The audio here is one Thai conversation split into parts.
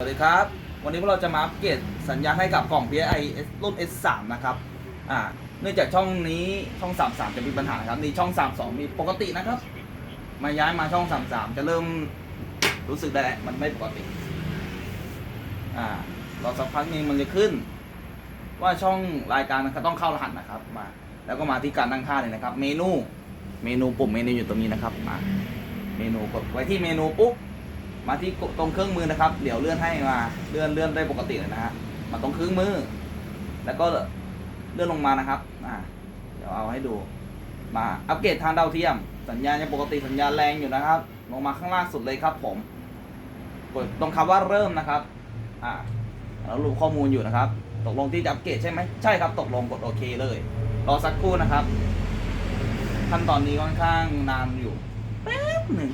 สวัสดีครับ วันนี้พวกเราจะมาอัปเกรดสัญญาณให้กับกล่อง PSI S รุ่น S3 นะครับ อ่า เนื่องจากช่องนี้ช่อง 33 จะมีปัญหาครับนี่ช่อง 32 มีปกตินะครับ มาย้ายมาช่อง 33 จะเริ่มรู้สึกได้แล้วมันไม่ปกติ อ่ารอสักพักนึงมันจะขึ้น ว่าช่องรายการนะครับต้องเข้ารหัสนะครับ มา แล้วก็มาที่การตั้งค่าเลยนะครับ เมนู เมนูปุ่มเมนูอยู่ตรงนี้นะครับ มา เมนูกดไว้ที่เมนูปุ๊บ มาที่ตรงเครื่องมือนะครับ เดี๋ยวเลื่อนให้มา เลื่อนเลื่อนได้ปกติเลยนะฮะ มาตรงเครื่องมือ แล้วก็เลื่อนลงมานะครับอ่าเดี๋ยวเอาให้ดู มาอัปเกรดทางดาวเทียม สัญญาณยังปกติสัญญาณแรงอยู่นะครับ ลงมาข้างล่างสุดเลยครับ ผม กดตรงคำว่าเริ่มนะครับ อ่าแล้วรูปข้อมูลอยู่นะครับ ตกลงที่จะอัปเกรดใช่ไหมใช่ครับ ตกลงกดโอเคเลย รอสักครู่นะครับ ขั้นตอนนี้ค่อนข้างนานอยู่แป๊บหนึ่ง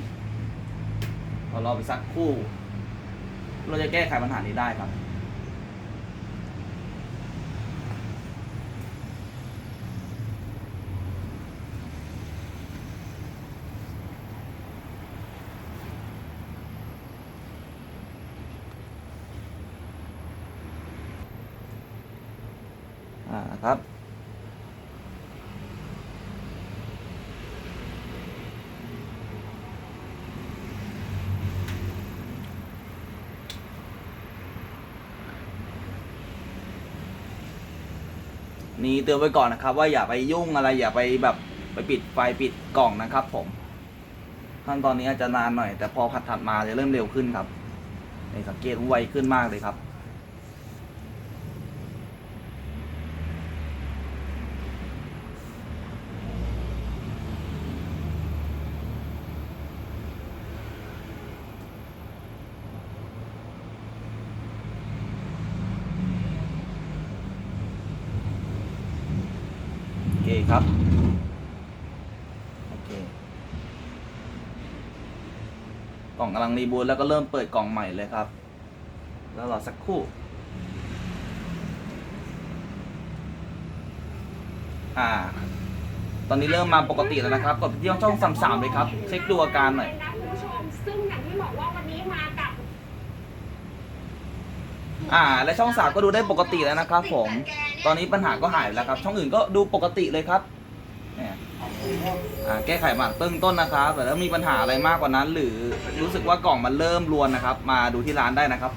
อรอไปสักครู่ เราจะแก้ไขปัญหานี้ได้ครับ อ่าครับ นี่เตือนไว้ก่อนนะครับ ว่าอย่าไปยุ่งอะไรอย่าไปแบบไปปิดไฟปิดกล่องนะครับผมขั้นตอนนี้อาจจะนานหน่อย แต่พอผัดถัดมาจะเริ่มเร็วขึ้นครับในสังเกตว่าไวขึ้นมากเลยครับ เคครับ โอเค กล่องกำลังรีบูทแล้วก็เริ่มเปิดกล่องใหม่เลยครับ แล้วรอสักครู่ อ่า ตอนนี้เริ่มมาปกติแล้วนะครับ กดไปที่ช่องสามสามเลยครับ เช็คดูอาการหน่อย นะคุณผู้ชม ซึ่งอย่างที่บอกว่าวันนี้มากับ อ่า และช่องสามก็ดูได้ปกติแล้วนะครับผม ตอนนี้ปัญหาก็หายแล้วครับ ช่องอื่นก็ดูปกติเลยครับเนี่ยอ่าแก้ไขมาเบื้องต้นนะครับแต่ถ้ามีปัญหาอะไรมากกว่านั้น หรือรู้สึกว่ากล่องมันเริ่มรวนนะครับ มาดูที่ร้านได้นะครับ